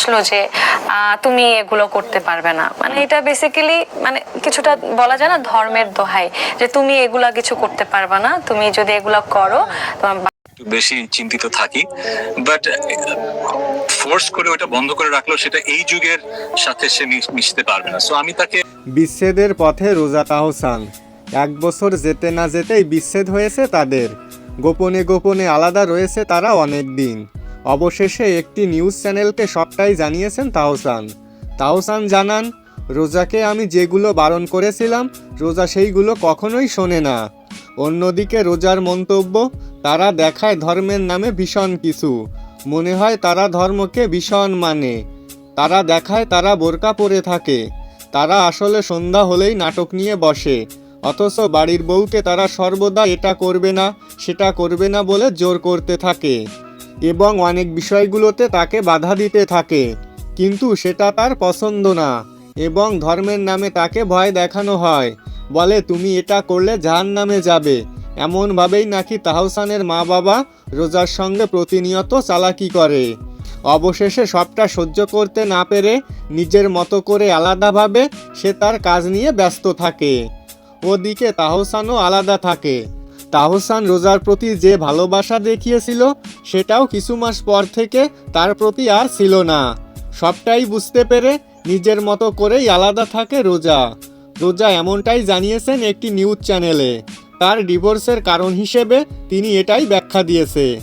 আসলো যে আহ, তুমি এগুলো করতে পারবে না। মানে এটা বেসিক্যালি মানে কিছুটা বলা যায় না ধর্মের দোহাই যে তুমি এগুলা কিছু করতে পারবে না তুমি যদি এগুলা করো তোমার একটু বেশি চিন্তিত থাকি। বাট ফোর্স করে ওটা বন্ধ করে রাখলেও সেটা এই যুগের সাথে সে মিশ- মিশতে পারবে না। সো আমি তাকে বিচ্ছেদের পথে রোজা তাহসান। এক বছর যেতে না যেতেই বিচ্ছেদ হয়েছে তাদের। গোপনে গোপনে আলাদা রয়েছে তারা অনেক দিন অবশেষে একটি নিউজ চ্যানেলকে সবটাই জানিয়েছেন তাহসান তাহসান জানান, রোজাকে আমি যেগুলো বারণ করেছিলাম, রোজা সেইগুলো কখনোই শোনে না। অন্যদিকে রোজার মন্তব্য, তারা দেখায় ধর্মের নামে ভীষণ কিছু। মনে হয় তারা ধর্মকে ভীষণ মানে। তারা দেখায় তারা বোরকা পরে থাকে। তারা আসলে সন্ধ্যা হলেই নাটক নিয়ে বসে। অথচ বাড়ির বউকে তারা সর্বদা এটা করবে না, সেটা করবে না বলে জোর করতে থাকে। এবং অনেক বিষয়গুলোতে তাকে বাধা দিতে থাকে, কিন্তু সেটা তার পছন্দ না এবং ধর্মের নামে তাকে ভয় দেখানো হয়, বলে, তুমি এটা করলে জাহান নামে যাবে। এমনভাবেই নাকি তাহসানের মা বাবা রোজার সঙ্গে প্রতিনিয়ত চালাকি করে। অবশেষে সবটা সহ্য করতে না পেরে নিজের মতো করে আলাদাভাবে সে তার কাজ নিয়ে ব্যস্ত থাকে। ওদিকে তাহসানও আলাদা থাকে। তাহসান রোজার প্রতি যে ভালোবাসা দেখিয়েছিল, সেটাও কিছু মাস পর থেকে তার প্রতি আর ছিল না। সবটাই বুঝতে পেরে নিজের মতো করেই আলাদা থাকে রোজা। রোজা এমনটাই জানিয়েছেন একটি নিউজ চ্যানেলে। তার ডিভোর্সের কারণ হিসেবে তিনি এটাই ব্যাখ্যা দিয়েছে।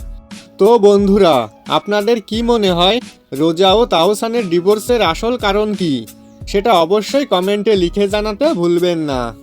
তো বন্ধুরা, আপনাদের কি মনে হয়, রোজা ও তাহসানের ডিভোর্সের আসল কারণ কি? সেটা অবশ্যই কমেন্টে লিখে জানাতে ভুলবেন না।